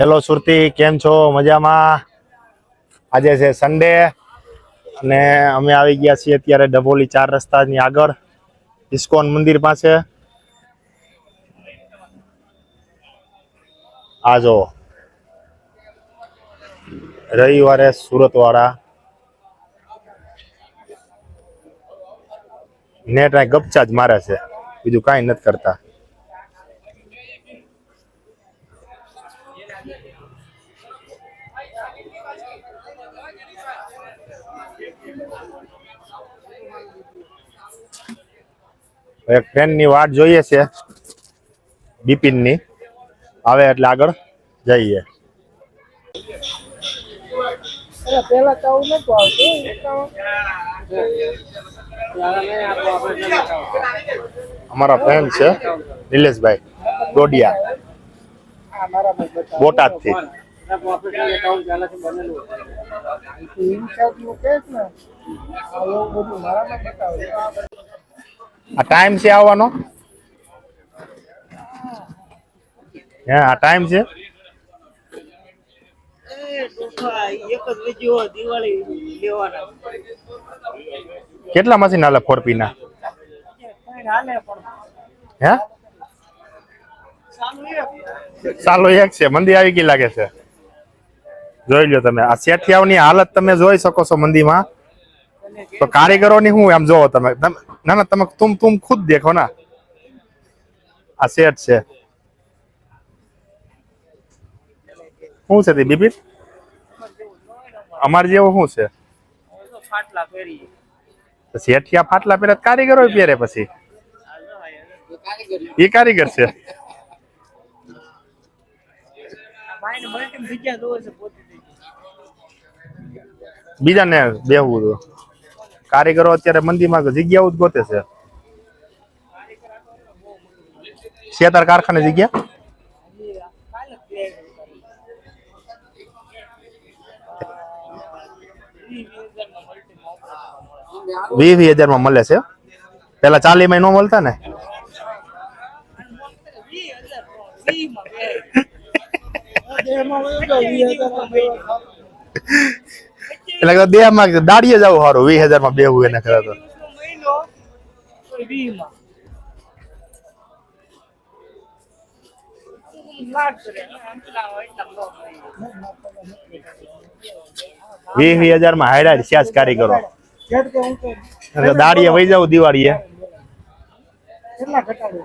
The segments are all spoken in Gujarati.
હેલો સુરતી કેમ છો? મજામાં? આજે છે સન્ડે અને અમે આવી ગયા છીએ અત્યારે ડભોલી ચાર રસ્તાની આગળ, ઇસ્કોન મંદિર પાસે. આ જો, રવિવારે સુરત વાળા નેટ ગપચા જ મારે છે. બીજું કાંઈ નથી કરતા. એક ટ્રેનની વાટ જોઈએ છે. બિપિનની. આવે એટલે આગળ જઈએ. અમારા ફ્રેન્ડ છે નિલેશભાઈ ડોડિયા બોટાદથી આ ટાઈમ છે આવવાનો? હે, આ ટાઈમ છે? કેટલા મશીન હાલે ફોર પી ના? હે? ચાલો એક છે, મંદી આવી ગઈ લાગે છે. જોઈ લો તમે, આ સેઠિયાઓની હાલત તમે જોઈ શકો છો મંદીમાં. તો કારીગરોની શું એમ જોવો તમે ના ના, તમે તુમ તુમ ખુદ દેખો ના. આ શેઠ છે. શું છે તે બિપિન અમાર જેવો શું છે? ફાટલા પહેરીએ. શેઠિયા ફાટલા પહેરે કારીગરો પહેરે પછી. એ કારીગર છે. બીજાને બેહવું હતું. કારીગરો અત્યારે મંદીમાં જગ્યાઓ જ ગોતે છે. શેતાર કારખાને જગ્યા? વીસ વીસ હજારમાં મળે છે. પેલા ચાલી માં ન મળતા ને? એટલે કે દેહમાં દાડીએ જાવ સારું. વીસ હજારમાં બેવું એને કરે તો. વીસ વીસ હજારમાં હાયડા છે જ કારીગરો. એટલે દાડીએ વહી જાવ દિવાળીએ. કેટલા ઘટાડો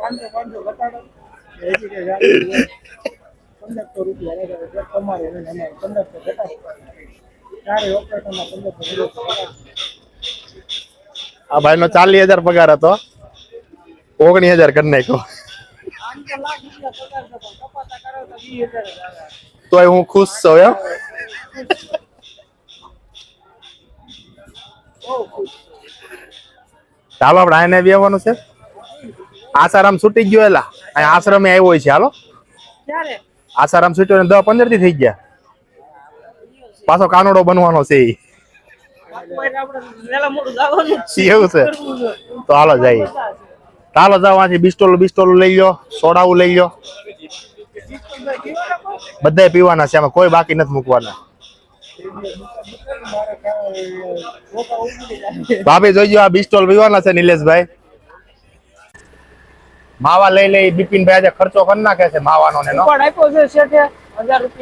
પાંચસો પાંચસો ઘટાડો પંદરસો રૂપિયા તમારે પંદરસો ઘટાડો? આ ભાઈ નો ચાલીસ હજાર પગાર હતો. ઓગણીસ હજાર કરી નાખ્યો. તોય હું ખુશ છું એમ. ચાલો આપણે આને બેહવાનું છે. આસારામ છૂટી ગયો એલા. આશ્રમે આવ્યો છે. હાલો. આસારામ છૂટ્યો ને દસ પંદરથી થઈ ગયા. પાછો કાનોડો બનવાનો છે. એવું છે. તો હાલો જઈએ હાલો જાઓ આથી બિસ્ટોલ બિસ્ટોલ લઈ લો સોડાવું લઈ લો બધા પીવાના છે આમાં કોઈ બાકી નથી મૂકવાના. ભાભી જોઈજો આ બિસ્ટોલ પીવાના છે નિલેશભાઈ. માવા લઈ લઈ બિપિનભાઈ આજે ખર્ચો કરી નાખે છે માવાનો ને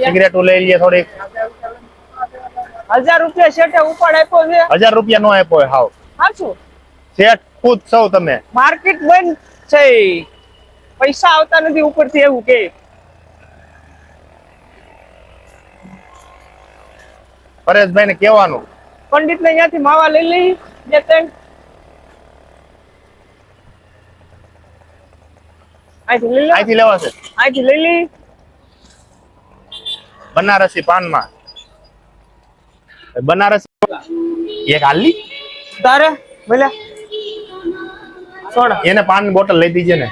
સિગરેટો લઈ લઈએ થોડીક. હજાર રૂપિયા શેઠે ઉપાડ આપ્યો છે. હજાર રૂપિયા નો આપ્યો હાવ. સાચું શેઠ ખુદ સૌ તમે માર્કેટ બંધ છે. પૈસા આવતા નથી ઉપરથી એવું કે. પરેશભાઈ ને કેવાનું પંડિત ને ત્યાંથી માવા લઈ લઈ બે ત્રણ. અહીંથી લઈ લો. અહીંથી લેવા છે. અહીંથી લઈ લઈ. બનારસી પાનમાં. બનારસી એક હાલી તારે? સોડા. એને પાન બોટલ લઈ દીજે ને.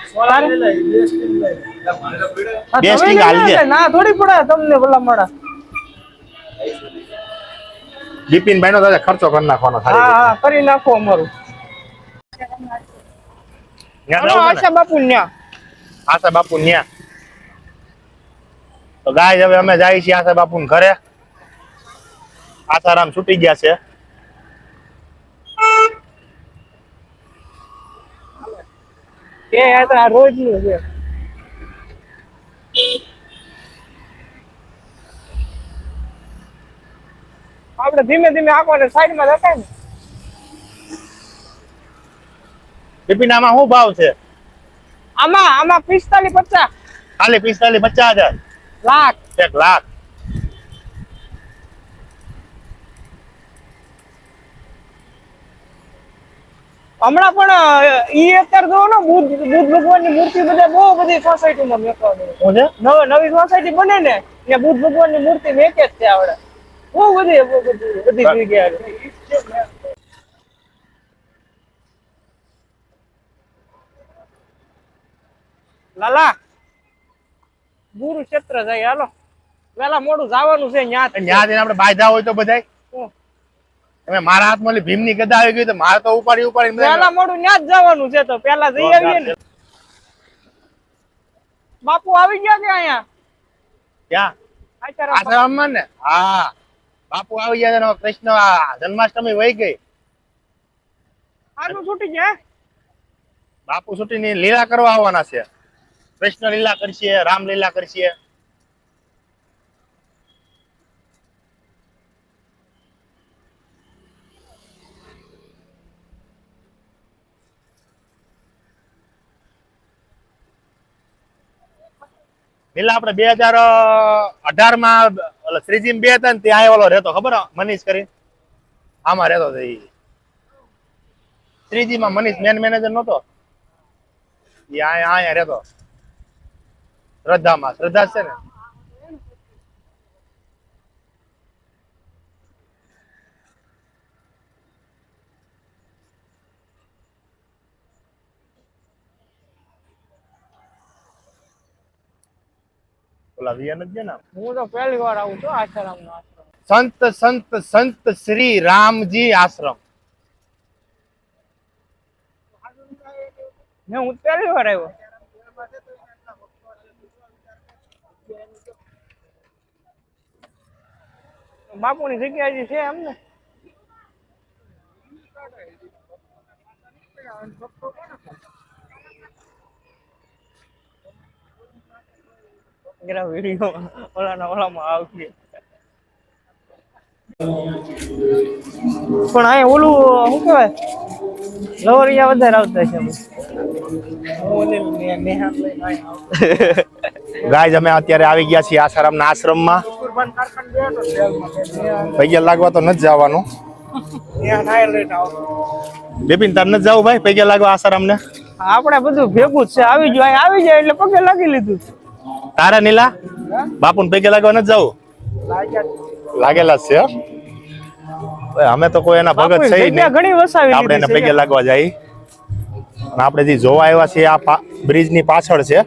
બે સ્ટિંગ હાલજે. ના થોડી પડે તમને ભલા મળે. બિપિનભાઈ નો દાદા ખર્ચો કરી નાખવાનો હા હા કરી નાખો અમારું? આશા બાપુ ન્યા. આશા બાપુ ન્યા. તો ગાય હવે અમે જાય છીએ આશા બાપુ ઘરે. આસારામ છૂટી ગયા છે. એ આ તો આ છે. આપણે ધીમે ધીમે આંખોને સાઈડમાં ને. શું ભાવ છે? આમાં આમાં પિસ્તાલીસ પચાસ. ખાલી પિસ્તાલીસ પચાસ હજાર. લાખ. એક લાખ. હમણાં પણ ઈ અત્યારે જો ને બુદ્ધ બુદ્ધ ભગવાનની મૂર્તિ બધા બહુ બધી સોસાયટીમાં મેકવાની. શું છે? નવી સોસાયટી બને ને ત્યાં બુદ્ધ ભગવાનની મૂર્તિ મેકે જ છે આવડે. બહુ બધી બધી જગ્યા લાલા ગુરુ ક્ષેત્ર જાય હાલો. વેલા મોડું જવાનું છે ન્યા ન્યા આપણે બાંધા હોય તો બધાય. તમે મારા હાથમાં ભીમની ગદા આવી ગઈ તો મારે તો ઉપાડી ઉપાડી પેલા મોડું ન્યા જ જવાનું છે તો. પેલા જઈ આવીએ ને. બાપુ આવી ગયા છે અહીંયા? ક્યાં? આશ્રમમાં ને હા. બાપુ આવી ગયા છે કૃષ્ણ જન્માષ્ટમી વહી ગઈ. આનું છૂટી ગયા? બાપુ છૂટીની લીલા કરવા આવવાના છે. કૃષ્ણ લીલા કરશે રામ લીલા કરશે. લીલા આપણે બે હજાર અઢારમાં શ્રીજી બે હતા ને, ત્યાં એ ઓલો રહેતો, ખબર? મનીષ કરી આમાં રહેતો હતો ઈ. શ્રીજી માં મનીષ મેન મેનેજર નતો એ અહીંયા રહેતો. શ્રદ્ધામાં, શ્રદ્ધા છે ને. ઓલા વિયન છે ને હું તો પહેલી વાર આવું છું નો આશ્રમ. સંત સંત સંત શ્રી રામજી આશ્રમ. ને હું પહેલી વાર આવ્યો. બાપુની જગ્યા હજી છે એમ ને જરા વીડિયો ઓલાના ઓલામાં આવશે પણ અહીંયા ઓલું શું કહેવાય લવરિયા વધારે આવતા છે ને- ગાય અમે અત્યારે આવી ગયા છીએ આસારામના આશ્રમમાં હતો ટ્રેલમાં કે નેહાત- પૈયા લાગવા તો નથી જવાનું બેબીન તાર નથી જવું ભાઈ પૈયા લાગવા આસારામને આપણે બધું ભેગું જ છે આવી જાય આવી જાય એટલે પગે લાગી લીધું તારા નીલા? બાપુને પૈયા લાગવા નથી જવું? લાગેલા જ છે અમે તો કોઈ એના ભગત છે ઘણી વસાવી આપણે એને લીધી લાગવા જાય. અને આપણે જે જોવા આવ્યા છીએ આ બ્રિજની પાછળ છે.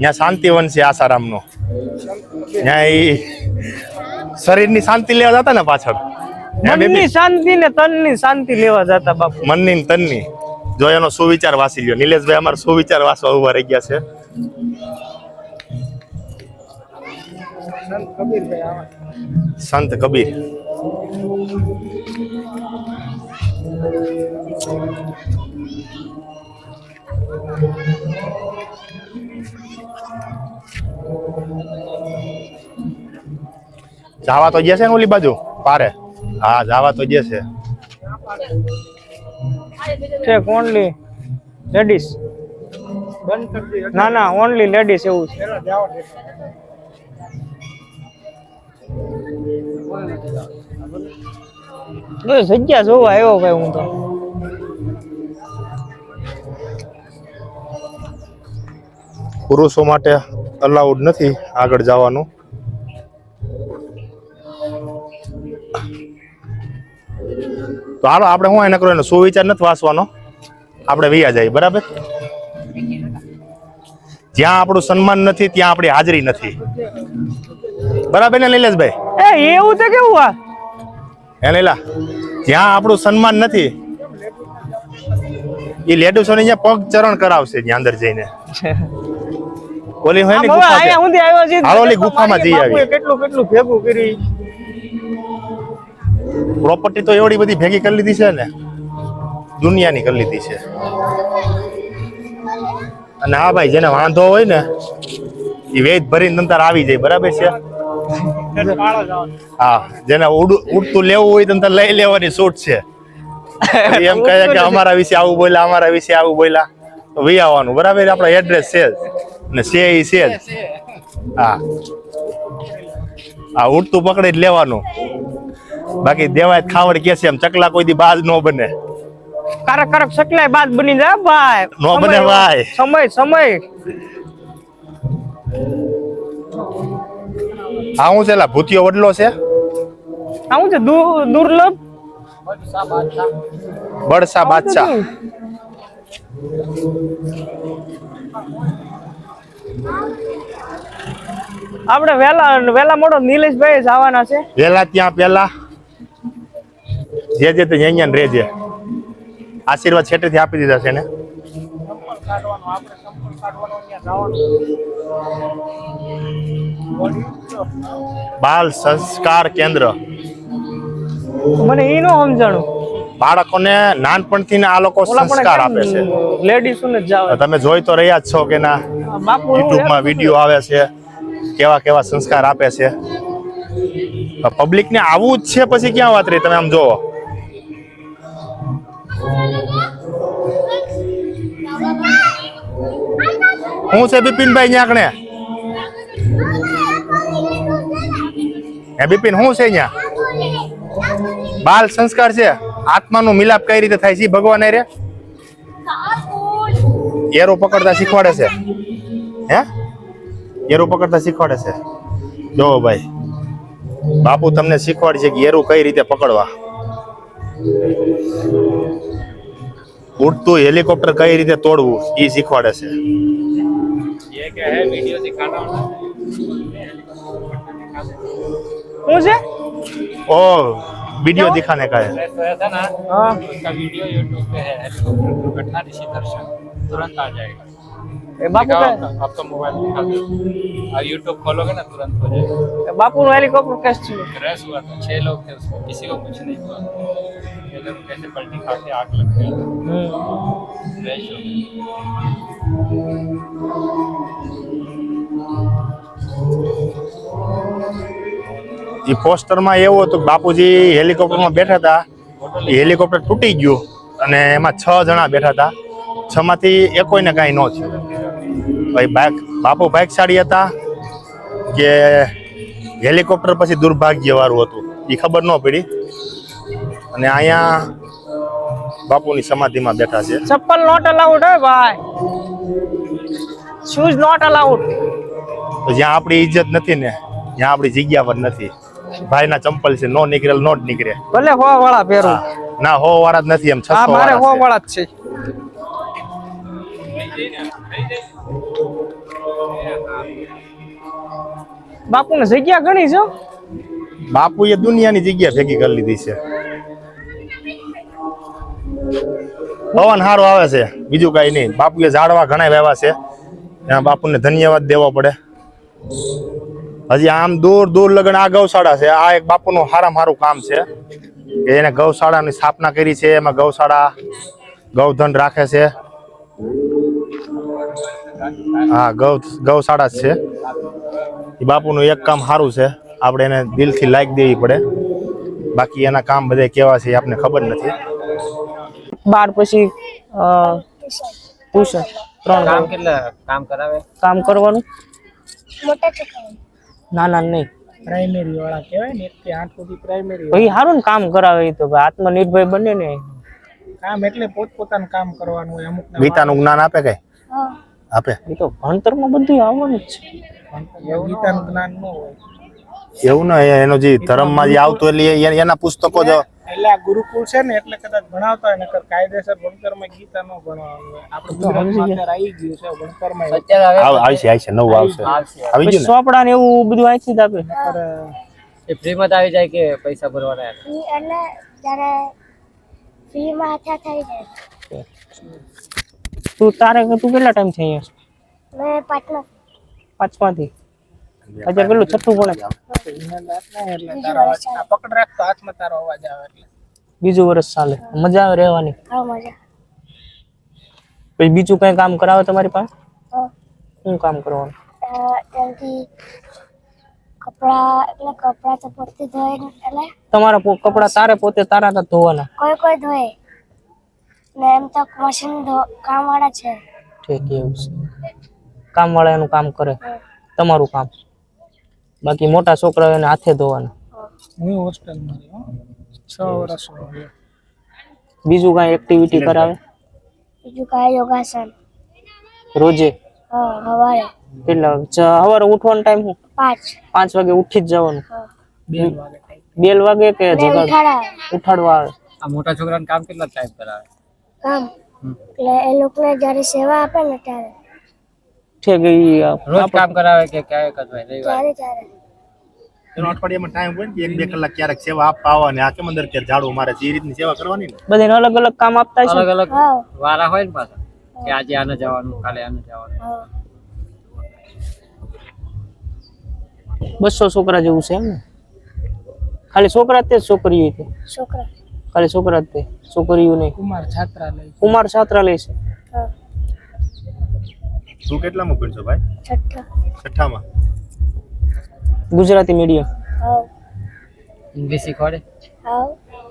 ત્યાં શાંતિવન છે આસારામનો. ત્યાં ઈ શરીરની શાંતિ લેવા જતા ને પાછળ. મનની શાંતિ ને તનની શાંતિ લેવા જતા બાપુ. મનની ને તનની. જો એનો સુવિચાર વાસી લ્યો. નિલેશભાઈ અમારો સુવિચાર વાસવા ઊભા રહી ગયા છે. સંત કબીર. જાવા તો જશે ને ઓલી બાજુ? પારે? હા, જાવા તો જશે. છે ઓનલી લેડીઝ. ના ના ઓનલી લેડીઝ એવું છે. બસ જગ્યા જોવા આવ્યો ભાઈ હું તો. પુરુષો માટે અલાઉડ નથી આગળ જવાનું. તો હાલો, આપણે શું એને કરો એનો સુવિચાર નથી વાંચવાનો. આપણે વૈયા જાય બરાબર? જ્યાં આપણું સન્માન નથી ત્યાં આપણી હાજરી નથી. બરાબર ને નિલેશભાઈ? એ એવું તો કેવું આ? હે લીલા જ્યાં આપણું સન્માન નથી એ લેડુસોને જ્યાં પગ ચરણ કરાવશે ત્યાં અંદર જઈને. ઓલી હોય ને ગુફા છે. આવ્યા ઓલી ગુફામાં જઈ આવી. કેટલું કેટલું ભેગું કરી. પ્રોપર્ટી તો એવડી બધી ભેગી કરી લીધી છે ને. દુનિયાની કરી લીધી છે. અને હા ભાઈ, જેને વાંધો હોય ને એ વેદ ભરીને અંતર આવી જાય, બરાબર છે? હા, જેને ઉડ- ઉડતું લેવું હોય તંતર લઈ લેવાની છૂટ છે. એમ કહે કે અમારા વિશે આવું બોલ્યા, અમારા વિશે આવું બોલ્યા. તો વી આવવાનું, બરાબર? આપણો એડ્રેસ છે ને છે એ છે હા. હા, ઉડતું પકડી જ લેવાનું. બાકી દેવાય ખાવડ કે છે એમ, ચકલા કોઈ દી બાજ ન બને. કારક કારક બાદ બની જાય ભાઈ. નો બને સમય- ભાઈ. સમય સમય. આ હું છે લા ભૂતિયો વડલો છે? આવું છે દુર્લભ? બડસા બાદશાહ. આપણે વેલા વેલા મોડો નિલેશભાઈ જવાના છે. વેલા ત્યાં પેલા જે જે તે અહીંયા રેજે. આશીર્વાદ છેટેથી આપી દીધા છે ને બાલ સંસ્કાર કેન્દ્ર. મને નો સમજાણું. બાળકોને નાનપણથી આ લોકો સંસ્કાર આપે છે. લેડીઝોને જ જાવ તમે જોઈ તો રહ્યા જ છો કે ના. યુટ્યુબમાં વીડિયો આવે છે. કેવા કેવા સંસ્કાર આપે છે. પબ્લિક ને આવું જ છે પછી ક્યાં વાત રહી? તમે આમ જોવો. હું છે બિપિનભાઈ ન્યાકણે? હે બિપિન શું છે અહીંયા બાલ સંસ્કાર છે. આત્માનું મિલાપ કઈ રીતે થાય છે ભગવાન રે? એરો પકડતા શીખવાડે છે. હે? એરું પકડતા શીખવાડે છે. જો ભાઈ, બાપુ તમને શીખવાડશે કે એરું કઈ રીતે પકડવા. ઉડતું હેલિકોપ્ટર કઈ રીતે તોડવું એ શીખવાડે છે. ये क्या है वीडियो दिखाना कौन से ओ वीडियो दिखाने का है था ना उसका वीडियो यूट्यूब पे है दुर्घटना ऋषि दर्शन तुरंत आ जाएगा એ બાપુ दिखाओ કે आपका आपका मोबाइल दिखा दो और यूट्यूब खोलोगे ना तुरंत हो जाएगा બાપુ નું હેલિકોપ્ટર કેસ છે क्रैश हुआ था छह लोग थे उसमें किसी को कुछ नहीं हुआ ये लोग कैसे पलटी खा के आग लग गया क्रैश हो गया એ પોસ્ટરમાં એવું હતું કે બાપુજી હેલિકોપ્ટરમાં બેઠા હતા એ હેલિકોપ્ટર તૂટી ગયું અને એમાં છ જણા બેઠા હતા છ માંથી એકોઈને કાંઈ ન થયું ભાઈ બાઇક બાપુ ભાગશાળી હતા કે હેલિકોપ્ટર પછી દુર્ભાગ્ય વાળું હતું. એ ખબર ન પડી. અને અહીંયા બાપુની સમાધિમાં બેઠા છે. ચપ્પલ નોટ અલાઉડ હે ભાઈ. શૂઝ નોટ અલાઉડ તો જ્યાં આપણી ઇજ્જત નથી ને જ્યાં આપણી જગ્યા પર નથી. ભાઈના ચંપલ છે નો નીકળેલ નો જ નીકળે. ભલે હો વાળા પહેરું ના હો વાળા જ નથી એમ છસો મારે હો વાળા છે. બાપુ ને જગ્યા ઘણી છે હો. બાપુએ દુનિયાની જગ્યા ભેગી કરી લીધી છે. પવન સારો આવે છે, બીજું કઈ નહીં. બાપુએ ઝાડવા ઘણા વાવ્યા છે. એમાં બાપુને ધન્યવાદ દેવો પડે. હજી આમ દૂર દૂર લગન આ ગૌશાળા છે. આ એક બાપુનું સારામાં સારું કામ છે. કે એને ગૌશાળાની સ્થાપના કરી છે. એમાં ગૌશાળા ગૌધન રાખે છે. હા ગૌ ગૌશાળા જ છે. એ બાપુનું એક કામ સારું છે. આપણે એને દિલથી લાઈક દેવી પડે. બાકી એના કામ બધે કેવા છે એ આપણને ખબર નથી. બાર પછી પૂછે. ત્રણ કામ કેટલા કામ કરાવે? કામ કરવાનું? ના ના નહીં. પ્રાઇમરી વાળા કહેવાય ને એક થી આઠ સુધી પ્રાઇમરી ભાઈ સારું ને કામ કરાવે એ તો આત્મનિર્ભય આત્મનિર્ભર બને ને. કામ એટલે પોતપોતાનું કામ કરવાનું હોય અમુક ગીતાનું જ્ઞાન આપે કઈ આપે? એ તો ભણતરમાં બધું આવવાનું જ છે. ગીતાનું જ્ઞાન ન હોય. એવું ને એનો જે ધર્મમાં જે આવતું એટલે એના પુસ્તકો જ એટલે આ ગુરુકુળ છે ને એટલે કદાચ ભણાવતા હોય નકર કાયદેસર ભણતરમાં ગીતા નો ભણવાનું હોય. આપણે ગુજરાતમાં આવી ગયું છે ભણતરમાં. અત્યારે આવ- આવશે આવશે નવું આવશે. આવી ગયું ચોપડા ને એવું બધું અહીંથી જ આપે. નકર, એ ફ્રી માં આવી જાય કે પૈસા ભરવાના એટલે જ્યારે ફીમાં હાથા થઈ જાય. તું તારે તું કેટલા ટાઈમ છે અહીંયા મેં પાંચમા પાંચમાંથી? અત્યારે પેલું છઠ્ઠું ભણે પકડ રાખતો હાથમાં તારો અવાજ આવે એટલે. બીજું વર્ષ ચાલે. મજા આવે રહેવાની. હા મજા. પછી બીજું કઈ કામ કરાવે તમારી પાસે? શું કામ કરવાનું? કપડા એટલે કપડા તો પોતે ધોઈ એટલે તમારા કપડા તારે પોતે તારા ધોવાના? કોઈ કોઈ ધોય ને એમ તો મશીન કામવાળા છે. ઠીક એવું છે. કામ વાળા એનું કામ કરે. તમારું કામ. બાકી મોટા છોકરાઓ એને હાથે ધોવાના. હું હોસ્ટેલમાં રહ્યો છ વર્ષ બીજું કાંઈ એક્ટિવિટી કરાવે? બીજું કાંઈ યોગાસન. રોજે? હવારે સવારે. કેટલા સવારે ઉઠવાનો ટાઈમ હું પાંચ. પાંચ વાગે ઉઠી જ જવાનું. હા. બે વાગે. બેલ વાગે કે ઉઠાડવા આવે. આ મોટા છોકરાને કામ કેટલા ટાઈમ કરાવે? કામ. એટલે એ લોકોને જ્યારે સેવા આપે ને ત્યારે. છે કે રોજ કામ કરાવે કે ક્યાંય કરાવે રવિવાર? ત્યારે ત્યારે. એનો અઠવાડિયામાં ટાઈમ હોય ને એક બે કલાક ક્યારેક સેવા આપવા આવવાની આ કેમ અંદર ક્યારે ઝાડુ મારે એ રીતની સેવા કરવાની ને. બધાને અલગ અલગ કામ આપતા છે અલગ અલગ હા. વારા હોય ને પાછા કે આજે આને જવાનું કાલે આને જવાનું. બસો છોકરા જેવું છે એમ ને? ખાલી છોકરા તે છોકરી તે છોકરા. ખાલી છોકરા જ તે છોકરીઓ નહીં. કુમાર છાત્રાલય કુમાર છાત્રાલય છે. તું કેટલામાં ભણશો ભાઈ? છઠ્ઠા. છઠ્ઠામાં? ગુજરાતી મીડિયમ હા. ઇંગ્લિશ શીખવાડે? હા.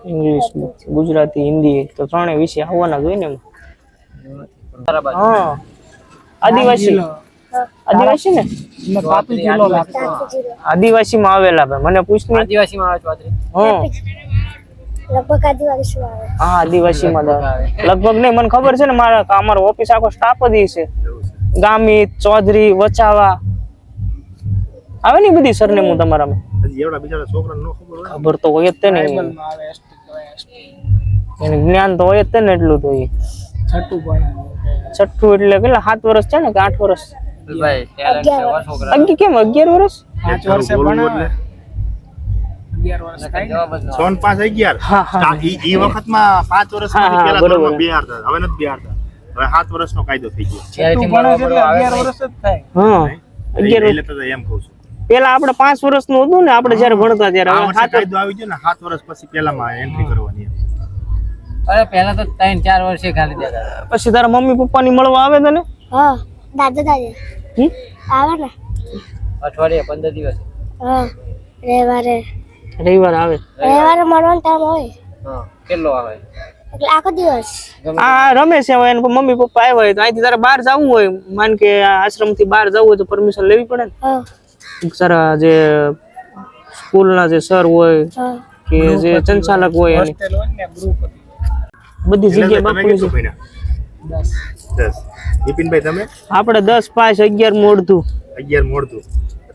ઇંગ્લિશ ગુજરાતી હિન્દી તો ત્રણેય વિષય આવવાના જોઈએ ને હા. આદિવાસી. આદિવાસી ને? આદિવાસી માં આવેલા ભાઈ. મને પૂછ આદિવાસી આદિવાસીમાં આવે હા લગભગ આદિવાસી આવે હા આદિવાસી માં લગભગ નહીં મને ખબર છે ને મારા અમારો ઓફિસ આખો સ્ટાફ જ છે. ગામિત ચૌધરી વચાવા. આવે ને બધી સરનેમું તમારામાં? હજી એવડા બિચારા છોકરાને નો ખબર હોય ખબર તો હોય જ તે ને આવે એને જ્ઞાન તો હોય જ તે ને એટલું તો ઈ. છઠ્ઠું ભણે છઠ્ઠું એટલે કેટલા સાત વર્ષ છે ને કે આઠ વર્ષ ભાઈ હો કેમ અગિયાર વર્ષ પાંચ વર્ષે ભણાવે. અગિયાર વર્ષ થાય ને. ન સોન પાંચ અગિયાર હા હા સ્ટા- ઈ ઈ વખતમાં પાંચ વર્ષ હા, હા, પેલા બરોબર. ધોરણમાં બિહારતા હવે નથી બિહારતા હવે સાત વર્ષનો કાયદો થઈ ગયો. છઠ્ઠું ભણે છે એટલે અગિયાર વર્ષ જ થાય. હા અગિયાર એટલે તો એમ કહું છું. પેલા આપણે પાંચ વર્ષનું હતું ને આપણે જયારે ભણતા ત્યારે આ હવે વર્ષે સાત કાયદો આવી ગયો ને સાત વર્ષ પછી પેલામાં એન્ટ્રી કરવાની એમ. અરે પહેલા તો ત્રણ ચાર વર્ષે ખાલી દેતા હતા. પછી તારા મમ્મી પપ્પાની મળવા આવે તને? હા દાદા દાદી. હમ? આવે ને અઠવાડિયે પંદર દિવસ. હા રવિવારે. રવિવાર આવે. રવિવાર મળવાનો ટાઈમ હોય. હા કેટલો આવે? એટલે આખો દિવસ. આ રમે છે હવે મમ્મી પપ્પા આવ્યા હોય તો અહીંથી તારે બહાર જવું હોય. માન કે આશ્રમથી બહાર જવું હોય તો પરમિશન લેવી પડે ને? સારા જે સ્કૂલના જે સર હોય કે જે સંચાલક હોય એની. હોસ્ટેલ હોય ને ગ્રુપ બધી જગ્યાએ તમે છે. દસ. દસ. તમે? આપણે દસ પાંચ અગિયાર મોડતું અગિયાર મોડતું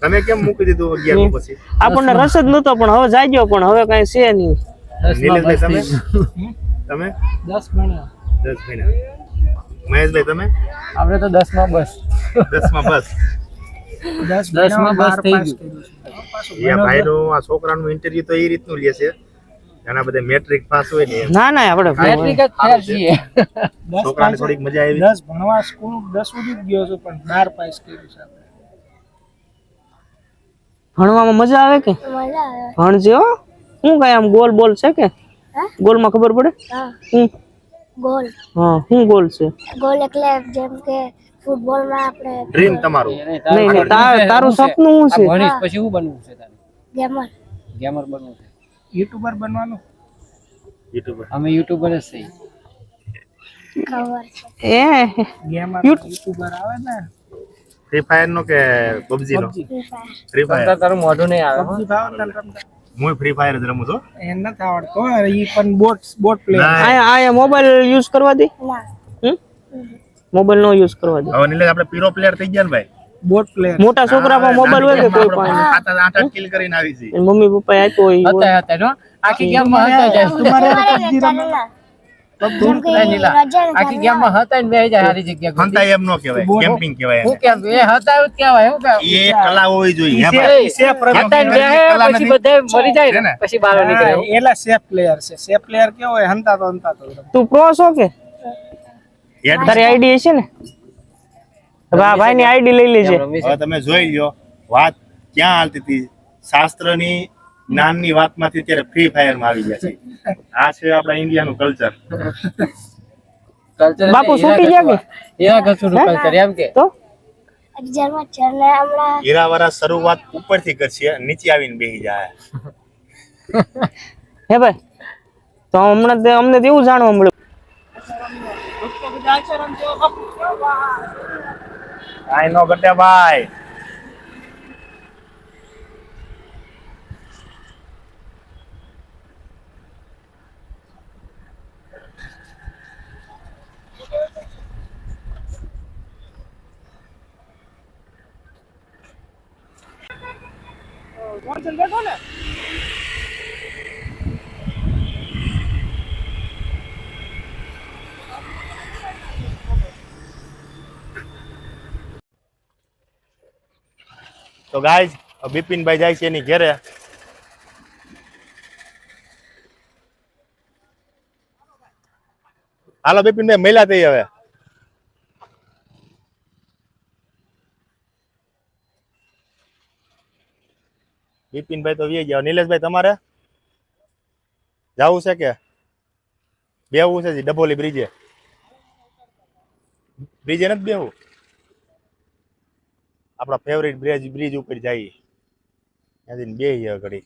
તમે કેમ મૂકી દીધું અગિયાર પછી? આપણને રસ જ નતો પણ હવે જાગ્યો પણ હવે કઈ છે નહીં. નિલેશભાઈ તમે? તમે? દસ મહિના. દસ મહિના. મહેશભાઈ તમે? આપણે તો દસમાં બસ. દસમાં બસ થઈ ગયું. ભાઈનું આ છોકરાનું ઇન્ટરવ્યુ તો એ રીતનું લે છે. ઘણા બધા મેટ્રિક પાસ હોય ને ના ના આપણે મેટ્રિક જ ફેર છીએ. છોકરાને થોડીક મજા આવી. દસ ભણવા સ્કૂલ દસ સુધી ગયો છું પણ બાર પાસ કર્યું છે આપણે. ભણવામાં મજા આવે કે? ભણજે હો. શું કઈ આમ ગોલ બોલ છે કે? હા? ગોલમાં ખબર પડે? હું. ગોલ. હા શું ગોલ છે? ગોલ એટલે જેમ કે ફૂટબોલમાં આપણે ડ્રીમ તમારું. નહીં નહીં તારું સપનું શું છે? ભણીશ પછી શું બનવું છે તારે? ગેમર. ગેમર બનવું છે. યુટ્યુબર બનવાનું? યુટ્યુબર. અમે યુટ્યુબર જ છીએ. ખબર છે. એ ગેમર યુટ્યુબર આવે ને ફ્રી ફાયર નો કે પબજી નો? ફ્રી ફાયર તારું મોઢું નહીં આવે પબજી ભાવ હું ફ્રી ફાયર જ રમું છું. એ નથી આવડતો ઈ પણ બોટ બોટ પ્લે આ આ મોબાઈલ યુઝ કરવા દે? મોબાઈલ નો યુઝ કરવા દે. હવે નિલેશ આપણે પીરો પ્લેયર થઈ ગયા ને ભાઈ? બોટ પ્લેયર મોટા છોકરા પાસે મોબાઈલ હોય કે કોઈ પાસે આઠ આઠ આઠ કિલ કરીને આવી છે મમ્મી પપ્પા આપ્યો હોય હતા હતા જો આખી ગેમમાં હતા જાય. તમારે પબજી ચાલે આખી ગેમમાં હતા ને બે જાય સારી જગ્યા ગોતી. એમ નો કહેવાય કેમ્પિંગ કહેવાય હું કેમ? એ હતા એવું કહેવાય હું કેમ એ કલા હોવી જોઈએ ભાઈ? હતા ને બે પછી બધા મરી જાય ને ને? પછી બહાર નીકળે. એલા સેફ પ્લેયર છે. સેફ પ્લેયર કેવો હોય હંતા તો હંતા તો તું પ્રો છો કે? તારી આઈડી હશે ને? હવે આ ભાઈની આઈડી લઈ લેજે. હવે તમે જોઈ લ્યો વાત ક્યાં હાલતી હતી? શાસ્ત્રની જ્ઞાનની વાતમાંથી અત્યારે ફ્રી ફાયરમાં આવી ગયા છે. આ છે આપણા ઇન્ડિયાનું કલ્ચર બાપુ છૂટી ગયા કે એવા કશું કલ્ચર એમ કે. તો? હમણાં હીરાવાળા શરૂઆત ઉપરથી કરશે નીચે આવીને બેસી જાય. હે ભાઈ તો હમણાં તે- અમને એવું જાણવા મળ્યું. આઈ નો ગટે ભાઈ. તો ગાય બિપિનભાઈ જાય છે એની ઘેરે. હાલો બિપિનભાઈ મહિલા થઈ હવે. બિપિનભાઈ તો વી ગયા. નિલેશભાઈ તમારે? જવું છે કે? બેવું છે જી, ડભોલી બ્રિજે. બ્રિજે નથી બેવું આપણા ફેવરિટ બ્રિજ બ્રિજ ઉપર જઈએ ત્યાંથી બે ઘડી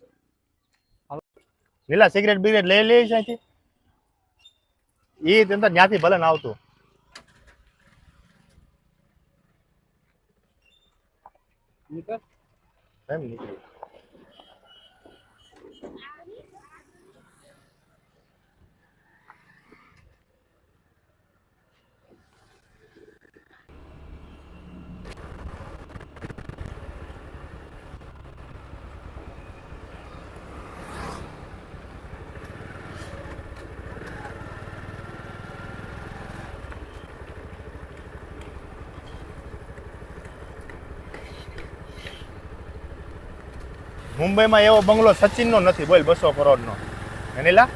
લીલા સિગરેટ બિગરેટ લઈ લે છે અહીંથી. એ તેમ ત્યાંથી ભલે ને આવતું. એમ નીકળી મુંબઈમાં એવો બંગલો સચિનનો નથી, બોલ બસો કરોડનો. એનીલા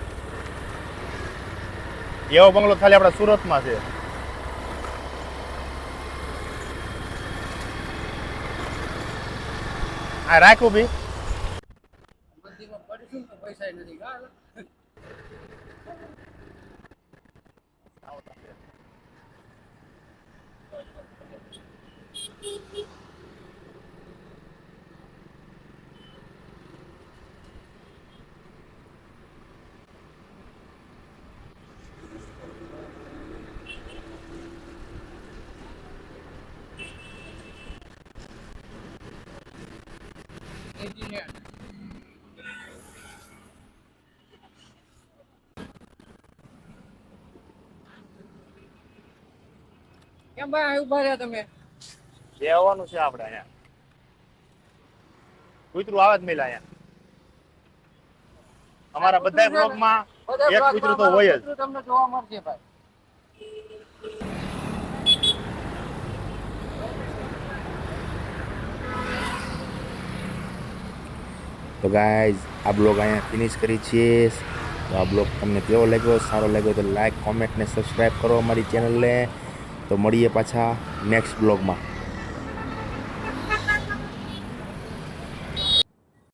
એવો બંગલો ખાલી આપણા સુરતમાં છે. આ રાખું બી કેમ ભાઈ ઊભા રહ્યા તમે? બે આવવાનું છે આપણે અહીંયા. કૂતરું આવે જ મેલા અહીંયા. અમારા બધા બ્લોગમાં એક કૂતરું તો હોય જ. તમને જોવા મળશે ભાઈ. તો ગાઈઝ આ બ્લોગ અહીંયા ફિનિશ કરી છીએ. તો આ બ્લોગ તમને કેવો લાગ્યો? સારો લાગ્યો તો લાઈક કોમેન્ટ ને સબસ્ક્રાઈબ કરો અમારી ચેનલને તો મળીએ પાછા નેક્સ્ટ બ્લોગમાં